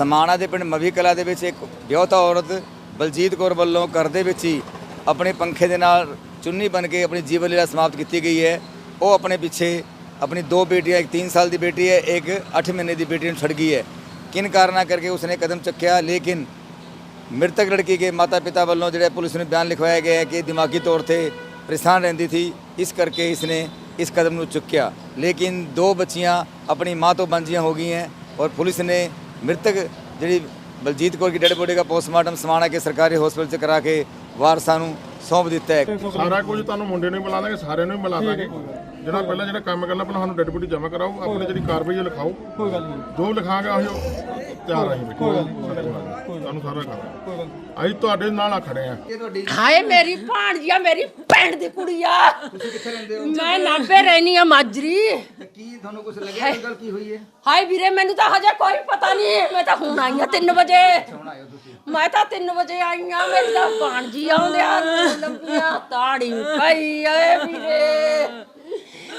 ਸਮਾਣਾ ਦੇ ਪਿੰਡ ਮਵੀ ਕਲਾ ਦੇ ਵਿੱਚ ਇੱਕ ਵਿਆਹਤਾ ਔਰਤ ਬਲਜੀਤ ਕੌਰ ਵੱਲੋਂ ਘਰ ਦੇ ਵਿੱਚ ਹੀ ਆਪਣੇ ਪੰਖੇ ਦੇ ਨਾਲ ਚੁੰਨੀ ਬਣ ਕੇ ਆਪਣੀ ਜੀਵਨ ਲੀਲਾ ਸਮਾਪਤ ਕੀਤੀ ਗਈ ਹੈ। ਉਹ ਆਪਣੇ ਪਿੱਛੇ ਆਪਣੀ ਦੋ ਬੇਟੀਆਂ, ਇੱਕ 3 ਸਾਲ ਦੀ ਬੇਟੀ ਹੈ, ਇੱਕ 8 ਮਹੀਨੇ ਦੀ ਬੇਟੀ ਨੂੰ ਛੱਡ ਗਈ ਹੈ। ਕਿਨ ਕਾਰਨਾ ਕਰਕੇ ਉਸਨੇ ਕਦਮ ਚੱਕਿਆ? ਲੇਕਿਨ ਮ੍ਰਿਤਕ ਲੜਕੀ ਦੇ ਮਾਤਾ ਪਿਤਾ ਵੱਲੋਂ ਜਿਹੜਾ ਪੁਲਿਸ ਨੂੰ ਬਿਆਨ ਲਿਖਵਾਇਆ ਗਿਆ ਹੈ ਕਿ ਦਿਮਾਗੀ ਤੌਰ ਤੇ ਪਰੇਸ਼ਾਨ ਰਹਿੰਦੀ ਸੀ। ਇਸ ਕਰਕੇ ਇਸਨੇ ਇਸ ਕਦਮ ਨੂੰ ਚੁੱਕਿਆ। ਲੇਕਿਨ ਦੋ ਬੱਚੀਆਂ ਆਪਣੀ ਮਾਂ ਤੋਂ ਬੰਜੀਆਂ ਹੋ ਗਈਆਂ ਔਰ ਪੁਲਿਸ ਨੇ मृतक ਜਿਹੜੀ ਬਲਜੀਤ ਕੌਰ ਦੀ ਡੈਡ ਬੋਡੀ ਦਾ ਪੋਸਟਮਾਰਟਮ ਸਮਾਣਾ ਕੇ ਸਰਕਾਰੀ ਹਸਪਤਾਲ ਚ ਕਰਾ ਕੇ ਵਾਰਸਾਂ ਨੂੰ ਸੌਂਪ ਦਿੱਤਾ ਹੈ ਸਾਰਾ ਕੁਝ ਤੁਹਾਨੂੰ ਮੁੰਡੇ ਨੂੰ ਹੀ ਮਿਲਾ ਦਾਂਗੇ ਸਾਰਿਆਂ ਨੂੰ ਹੀ ਮਿਲਾ ਦਾਂਗੇ ਜਿਹੜਾ ਪਹਿਲਾਂ ਜਿਹੜਾ ਕੰਮ ਕਰਨਾ ਆਪਣਾ ਸਾਨੂੰ ਡੈਡ ਬੋਡੀ ਜਮ੍ਹਾਂ ਕਰਾਓ ਆਪਣੀ ਜਿਹੜੀ ਕਾਰਵਾਈ ਉਹ ਲਿਖਾਓ ਕੋਈ ਗੱਲ ਨਹੀਂ ਜੋ ਲਿਖਾਂਗੇ ਉਹ ਤਿਆਰ ਆਹੀਂ ਬੈਠੇ ਤੁਹਾਨੂੰ ਸਾਰਾ ਕਰਾਂਗੇ ਅਸੀਂ ਤੁਹਾਡੇ ਨਾਲ ਆ ਖੜੇ ਆ ਹਾਏ ਮੇਰੀ ਭਾਣਜੀ ਆ ਮੇਰੀ ਭੈਣ ਦੀ ਕੁੜੀ ਆ ਮੈਂ ਨਾਭੇ ਰਹਿਣੀ ਆ ਮਾਜਰੀ ਕੀ ਤੁਹਾਨੂੰ ਕੁਝ ਲੱਗਿਆ ਇਹ ਗੱਲ ਕੀ ਹੋਈ ਹੈ ਹਾਏ ਵੀਰੇ ਮੈਨੂੰ ਤਾਂ ਹਜੇ ਕੋਈ ਪਤਾ ਨਹੀਂ ਮੈਂ ਤਾਂ ਹੁਣ ਆਈ ਆ 3 ਵਜੇ। ਮੈਂ ਤਾਂ 3 ਵਜੇ ਆਈ ਆ ਮੇਰੀ ਤਾਂ ਭਾਣਜੀ ਆਉਂਦੇ ਆ ਲੰਬੀਆਂ ਤਾੜੀ ਪਈ ਏ ਵੀਰੇ।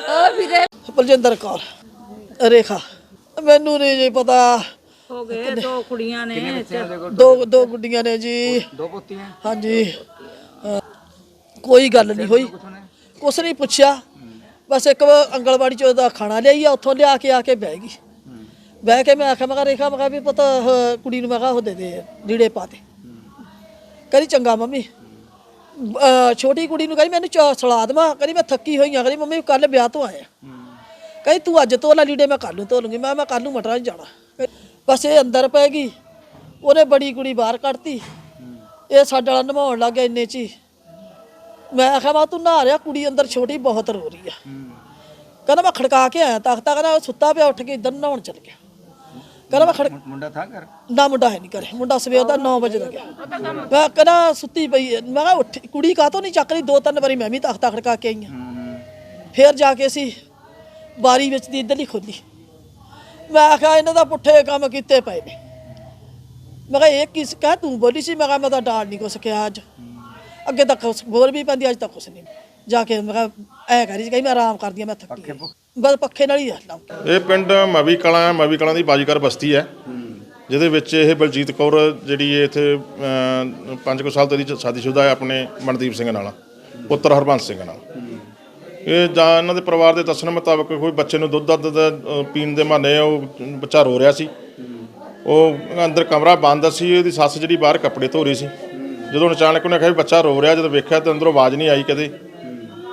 ਓ ਵੀਰੇ। ਬਲਜਿੰਦਰ ਕੌਰ ਰੇਖਾ ਮੈਨੂੰ ਨਹੀਂ ਜੀ ਪਤਾ। ਹੋ ਗਏ ਦੋ ਕੁੜੀਆਂ ਨੇ ਦੋ ਦੋ ਗੁੱਡੀਆਂ ਨੇ ਜੀ। ਦੋ ਪੁੱਤੀਆਂ? ਹਾਂਜੀ। ਕੋਈ ਗੱਲ ਨਹੀਂ ਹੋਈ। ਕੁਛ ਨਹੀਂ ਪੁੱਛਿਆ। ਬਸ ਇੱਕ ਅੰਗਲਵਾੜੀ ਚ ਉਹਦਾ ਖਾਣਾ ਲਿਆਈ ਆ ਉੱਥੋਂ ਲਿਆ ਕੇ ਆ ਕੇ ਬਹਿ ਗਈ। ਬਹਿ ਕੇ ਮੈਂ ਆਖਿਆ ਮੈਂ ਕਿਹਾ ਰੇਖਾ ਮੈਂ ਕਿਹਾ ਵੀ ਪਤਾ ਕੁੜੀ ਨੂੰ ਮੈਂ ਕਿਹਾ ਉਹ ਦੇ ਦੇ ਲੀੜੇ ਪਾ ਦੇ। ਕਹਿੰਦੀ ਚੰਗਾ ਮੰਮੀ। ਅਹ ਛੋਟੀ ਕੁੜੀ ਨੂੰ ਕਹਿੰਦੀ ਮੈਨੂੰ ਚਾ ਸਲਾਹ ਦੇਵਾਂ। ਕਹਿੰਦੀ ਮੈਂ ਥੱਕੀ ਹੋਈ ਆ। ਕਹਿੰਦੀ ਮੰਮੀ ਕੱਲ ਵਿਆਹ ਤੋਂ ਆਇਆ। ਕਹਿੰਦੀ ਤੂੰ ਅੱਜ ਧੋ ਲੈ ਲੀੜੇ ਮੈਂ ਕੱਲ ਨੂੰ ਧੋ ਲੂੰਗੀ ਮੈਂ ਮੈਂ ਕੱਲ ਨੂੰ ਮਟਰਾਂ 'ਚ ਜਾਣਾ। ਬਸ ਇਹ ਅੰਦਰ ਪੈ ਗਈ। ਉਹਨੇ ਬੜੀ ਕੁੜੀ ਬਾਹਰ ਕੱਢਤੀ। ਇਹ ਸਾਡੇ ਵਾਲਾ ਨਮਾਉਣ ਲੱਗ ਗਿਆ ਇੰਨੇ ਚ ਹੀ। ਮੈਂ ਆਖਿਆ ਮੈਂ ਤੂੰ ਨਹਾ ਰਿਆ ਕੁੜੀ ਅੰਦਰ ਛੋਟੀ ਬਹੁਤ ਰੋ ਰਹੀ ਆ। ਕਹਿੰਦਾ ਮੈਂ ਖੜਕਾ ਕੇ ਆਇਆ ਤਖਤਾ। ਕਹਿੰਦਾ ਉਹ ਸੁੱਤਾ ਪਿਆ ਉੱਠ ਕੇ ਇੱਧਰ ਨਹਾਉਣ ਚਲ ਗਿਆ। ਕਹਿੰਦਾ ਮੈਂ ਖੜਕ ਮੁੰਡਾ ਥਾ ਘਰ? ਨਾ ਮੁੰਡਾ ਹੈ ਨਹੀਂ ਘਰੇ। ਮੁੰਡਾ ਸਵੇਰ ਦਾ 9 ਵਜੇ ਦਾ ਗਿਆ। ਮੈਂ ਕਹਿੰਦਾ ਸੁੱਤੀ ਪਈ ਹੈ। ਮੈਂ ਕਿਹਾ ਉੱਠ ਕੁੜੀ ਕਾਹਤੋਂ ਨਹੀਂ ਚੱਕ ਰਹੀ? ਦੋ ਤਿੰਨ ਵਾਰੀ ਮੈਂ ਵੀ ਤਖਤਾ ਖੜਕਾ ਕੇ ਆਈ ਹਾਂ। ਫੇਰ ਜਾ ਕੇ ਅਸੀਂ ਬਾਰੀ ਵਿੱਚ ਦੀ ਇੱਧਰ ਹੀ ਖੋਲੀ। ਮੈਂ ਆਖਿਆ ਇਹਨਾਂ ਦਾ ਪੁੱਠੇ ਕੰਮ ਕੀਤੇ ਪਏ ਨੇ। ਮੈਂ ਕਿਹਾ ਇਹ ਕਿਸ ਕਹ ਤੂੰ ਬੋਲੀ ਸੀ? ਮੈਂ ਕਿਹਾ ਮੈਂ ਤਾਂ ਡਾਲ ਨਹੀਂ ਕੁਛ ਕਿਹਾ ਅੱਜ। ਅੱਗੇ ਤੱਕ ਬੋਲ ਵੀ ਪੈਂਦੀ ਅੱਜ ਤੱਕ ਕੁਛ ਨਹੀਂ ਜਾ ਕੇ ਮੈਂ ਕਿਹਾ ਐ ਕਰੀ ਕਹੀ ਮੈਂ ਆਰਾਮ ਕਰਦੀ ਆ ਮੈਂ ਥੱਕੀ। ਬਸ ਪੱਖੇ ਨਾਲ ਹੀ ਆ ਲਾਉਂ ਇਹ ਪਿੰਡ ਮਵੀ ਕਲਾਂ ਹੈ ਮਵੀ ਕਲਾਂ ਦੀ ਬਾਜੀਗਰ ਬਸਤੀ ਹੈ। ਜਿਹਦੇ ਵਿੱਚ ਇਹ ਬਲਜੀਤ ਕੌਰ ਜਿਹੜੀ ਇਹ ਇੱਥੇ 5 ਕੁ ਸਾਲ ਤੋਂ ਦੀ ਸ਼ਾਦੀशुदा ਹੈ ਆਪਣੇ ਮਨਦੀਪ ਸਿੰਘ ਨਾਲ ਪੁੱਤਰ ਹਰਬੰਸ ਸਿੰਘ ਨਾਲ। ਇਹ ਜਾਂ ਇਹਨਾਂ ਦੇ ਪਰਿਵਾਰ ਦੇ ਦੱਸਣ ਮੁਤਾਬਕ ਕੋਈ ਬੱਚੇ ਨੂੰ ਦੁੱਧ ਦੱਧ ਦਾ, ਅ, ਪੀਣ ਦੇ ਬਹਾਨੇ ਉਹ ਬੱਚਾ ਰੋ ਰਿਹਾ ਸੀ। ਉਹ ਅੰਦਰ ਕਮਰਾ ਬੰਦ ਸੀ ਉਹਦੀ ਸੱਸ ਜਿਹੜੀ ਬਾਹਰ ਕੱਪੜੇ ਧੋ ਰਹੀ ਸੀ। ਜਦੋਂ ਅਚਾਨਕ ਉਹਨੇ ਕਿਹਾ ਵੀ ਬੱਚਾ ਰੋ ਰਿਹਾ ਜਦੋਂ ਵੇਖਿਆ ਤੇ ਅੰਦਰੋਂ ਆਵਾਜ਼ ਨਹੀਂ ਆਈ ਕਦੇ।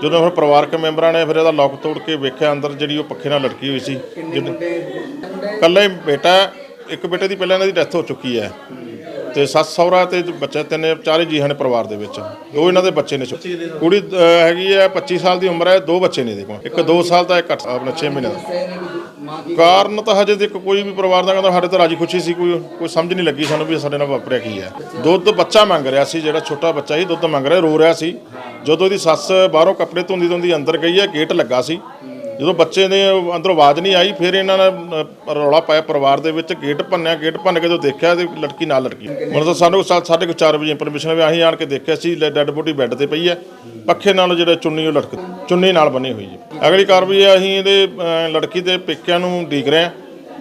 ਜਦੋਂ ਫਿਰ ਪਰਿਵਾਰਕ ਮੈਂਬਰਾਂ ਨੇ ਫਿਰ ਇਹਦਾ ਲੋਕ ਤੋੜ ਕੇ ਵੇਖਿਆ ਅੰਦਰ ਜਿਹੜੀ ਉਹ ਪੱਖੇ ਨਾਲ ਲਟਕੀ ਹੋਈ ਸੀ ਕੱਲਾ ਹੀ ਬੇਟਾ ਇੱਕ ਬੇਟੇ ਦੀ ਪਹਿਲਾਂ ਇਹਨਾਂ ਦੀ ਡੈਥ ਹੋ ਚੁੱਕੀ ਹੈ। ਤੇ ਸੱਸ ਸਹੁਰਾ ਤੇ ਬੱਚਾ ਤਿੰਨੇ ਚਾਰੇ ਜੀਆਂ ਨੇ ਪਰਿਵਾਰ ਦੇ ਵਿੱਚ। ਉਹ ਇਹਨਾਂ ਦੇ ਬੱਚੇ ਨੇ ਕੁੜੀ ਹੈਗੀ ਹੈ 25 ਸਾਲ ਦੀ ਉਮਰ ਹੈ ਦੋ ਬੱਚੇ ਨੇ ਇਹਦੇ ਕੋਲ। ਇੱਕ 2 ਸਾਲ ਦਾ ਇੱਕ ਅੱਠ ਆਪਣਾ 6 ਮਹੀਨੇ ਦਾ। ਕਾਰਨ ਤਾਂ ਹਜੇ ਤੱਕ ਕੋਈ ਵੀ ਪਰਿਵਾਰ ਦਾ ਕਹਿੰਦਾ ਸਾਡੇ ਤਾਂ ਰਾਜੀ ਖੁਸ਼ੀ ਸੀ, ਕੋਈ ਕੋਈ ਸਮਝ ਨਹੀਂ ਲੱਗੀ ਸਾਨੂੰ ਵੀ ਸਾਡੇ ਨਾਲ ਵਾਪਰਿਆ ਕੀ ਹੈ। ਦੁੱਧ ਬੱਚਾ ਮੰਗ ਰਿਹਾ ਸੀ, ਜਿਹੜਾ ਛੋਟਾ ਬੱਚਾ ਸੀ, ਦੁੱਧ ਮੰਗ ਰਿਹਾ, ਰੋ ਰਿਹਾ ਸੀ। ਜਦੋਂ ਇਹਦੀ ਸੱਸ ਬਾਹਰੋਂ ਕੱਪੜੇ ਧੋਂਦੀ ਧੋਂਦੀ ਅੰਦਰ ਗਈ ਹੈ ਗੇਟ ਲੱਗਾ ਸੀ। ਜਦੋਂ ਬੱਚੇ ਨੇ ਅੰਦਰੋਂ ਆਵਾਜ਼ ਨਹੀਂ ਆਈ, ਫਿਰ ਇਹਨਾਂ ਨੇ ਰੌਲਾ ਪਾਇਆ ਪਰਿਵਾਰ ਦੇ ਵਿੱਚ, ਗੇਟ ਭੰਨਿਆ, ਗੇਟ ਭੰਨ ਕੇ ਜਦੋਂ ਦੇਖਿਆ ਤੇ ਲੜਕੀ ਨਾਲ ਲੜਕੀ। ਮਤਲਬ ਤਾਂ ਸਾਨੂੰ ਸਾ- ਸਾਢੇ ਕੁ ਚਾਰ ਵਜੇ ਪਰਮਿਸ਼ਨ ਵੀ ਅਸੀਂ ਆਣ ਕੇ ਦੇਖਿਆ ਸੀ ਡੈੱਡ ਬੋਡੀ ਬੈੱਡ ਤੇ ਪਈ ਹੈ। ਪੱਖੇ ਨਾਲ ਜਿਹੜਾ ਚੁੰਨੀ ਉਹ ਲਟਕ, ਚੁੰਨੀ ਨਾਲ ਬਣੀ ਹੋਈ ਹੈ। ਅਗਲੀ ਕਾਰਵਾਈ ਅਸੀਂ ਇਹਦੇ ਲੜਕੀ ਦੇ ਪੇਕਿਆਂ ਨੂੰ ਡੀਕ ਰਹੇ ਹਾਂ।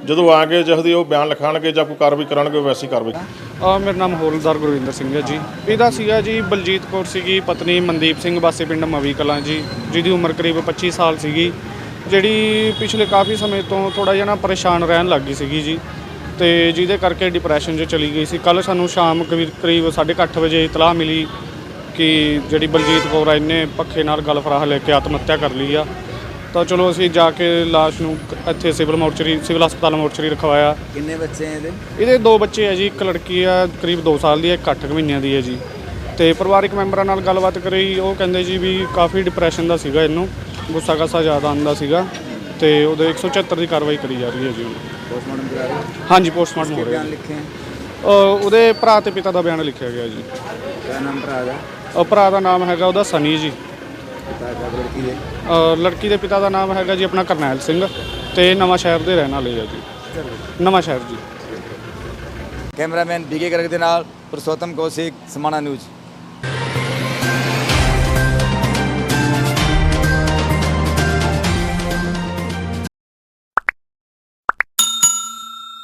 ਜਦੋਂ ਆ ਕੇ ਜਿਹਦੀ ਉਹ ਬਿਆਨ ਲਿਖਾਣਗੇ ਜਾਂ ਕੋਈ ਕਾਰਵਾਈ ਕਰਨਗੇ ਵੈਸੀ ਕਾਰਵਾਈ ਆ ਮੇਰਾ ਨਾਮ ਹੋਲਦਾਰ ਗੁਰਵਿੰਦਰ ਸਿੰਘ ਹੈ ਜੀ। ਇਹਦਾ ਸੀਗਾ ਜੀ ਬਲਜੀਤ ਕੌਰ ਸੀਗੀ, ਪਤਨੀ ਮਨਦੀਪ ਸਿੰਘ, ਵਾਸੀ ਪਿੰਡ ਮਵੀ ਕਲਾਂ ਜੀ, ਜਿਹਦੀ ਉਮਰ ਕਰੀਬ 25 ਸਾਲ ਸੀਗੀ। ਜਿਹੜੀ ਪਿਛਲੇ ਕਾਫੀ ਸਮੇਂ ਤੋਂ ਥੋੜਾ ਜਿਹਾ ਨਾ ਪਰੇਸ਼ਾਨ ਰਹਿਣ ਲੱਗ ਗਈ ਸੀਗੀ ਜੀ। ਤੇ ਜਿਹਦੇ ਕਰਕੇ ਡਿਪਰੈਸ਼ਨ 'ਚ ਚਲੀ ਗਈ ਸੀ। ਕੱਲ ਸਾਨੂੰ ਸ਼ਾਮ ਕਰੀ- ਕਰੀਬ 8:30 ਵਜੇ ਇਤਲਾਹ ਮਿਲੀ ਕਿ ਜਿਹੜੀ ਬਲਜੀਤ ਕੌਰ ਆ ਇਹਨੇ ਪੱਖੇ ਨਾਲ ਗਲ ਫਰਾਹ ਲੈ ਕੇ ਆਤਮ ਹੱਤਿਆ ਕਰ ਲਈ ਆ। ਤਾਂ ਚਲੋ ਅਸੀਂ ਜਾ ਕੇ ਲਾਸ਼ ਨੂੰ ਇੱਥੇ ਸਿਵਲ ਮੋਰਚਰੀ ਸਿਵਲ ਹਸਪਤਾਲ ਮੋਰਚਰੀ ਰਖਵਾਇਆ। ਕਿੰਨੇ ਬੱਚੇ ਹੈ ਇਹਦੇ? ਇਹਦੇ ਦੋ ਬੱਚੇ ਆ ਜੀ ਇੱਕ ਲੜਕੀ ਆ ਕਰੀਬ 2 ਸਾਲ ਦੀ ਹੈ ਇੱਕ 8 ਮਹੀਨਿਆਂ ਦੀ ਹੈ ਜੀ। ਤੇ ਪਰਿਵਾਰਕ ਮੈਂਬਰਾਂ ਨਾਲ ਗੱਲਬਾਤ ਕਰੀ ਉਹ ਕਹਿੰਦੇ ਜੀ ਵੀ ਕਾਫੀ ਡਿਪਰੈਸ਼ਨ ਦਾ ਸੀਗਾ ਇਹਨੂੰ। ਗੁੱਸਾ ਕਾਸਾ ਜ਼ਿਆਦਾ ਆਉਂਦਾ ਸੀਗਾ ਤੇ ਉਹਦੇ 174 ਦੀ ਕਾਰਵਾਈ ਕਰੀ ਜਾ ਰਹੀ ਹੈ ਜੀ ਹੁਣ। ਹਾਂਜੀ ਪੋਸਟਮਾਰਟਮ ਲਿਖੇ ਹੈ ਅ, ਉਹਦੇ ਭਰਾ ਤੇ ਪਿਤਾ ਦਾ ਬਿਆਨ ਲਿਖਿਆ ਗਿਆ ਜੀ। ਭਰਾ ਦਾ? ਅ, ਭਰਾ ਦਾ ਨਾਮ ਹੈਗਾ ਉਹਦਾ ਸਨੀ ਜੀ। ਲੜਕੀ ਦੇ? ਅ, ਲੜਕੀ ਦੇ ਪਿਤਾ ਦਾ ਨਾਮ ਹੈਗਾ ਜੀ ਆਪਣਾ ਕਰਨੈਲ ਸਿੰਘ ਤੇ ਨਵਾਂ ਸ਼ਹਿਰ ਦੇ ਰਹਿਣ ਵਾਲੇ ਆ ਜੀ। ਨਵਾਂ ਸ਼ਹਿਰ ਜੀ। ਕੈਮਰਾਮੈਨ ਬੀਕੇ ਕਰਕ ਦੇ ਨਾਲ ਪੁਰਸ਼ੋਤਮ ਕੌਸ਼ਿਕ ਸਮਾਣਾ ਨਿਊਜ਼।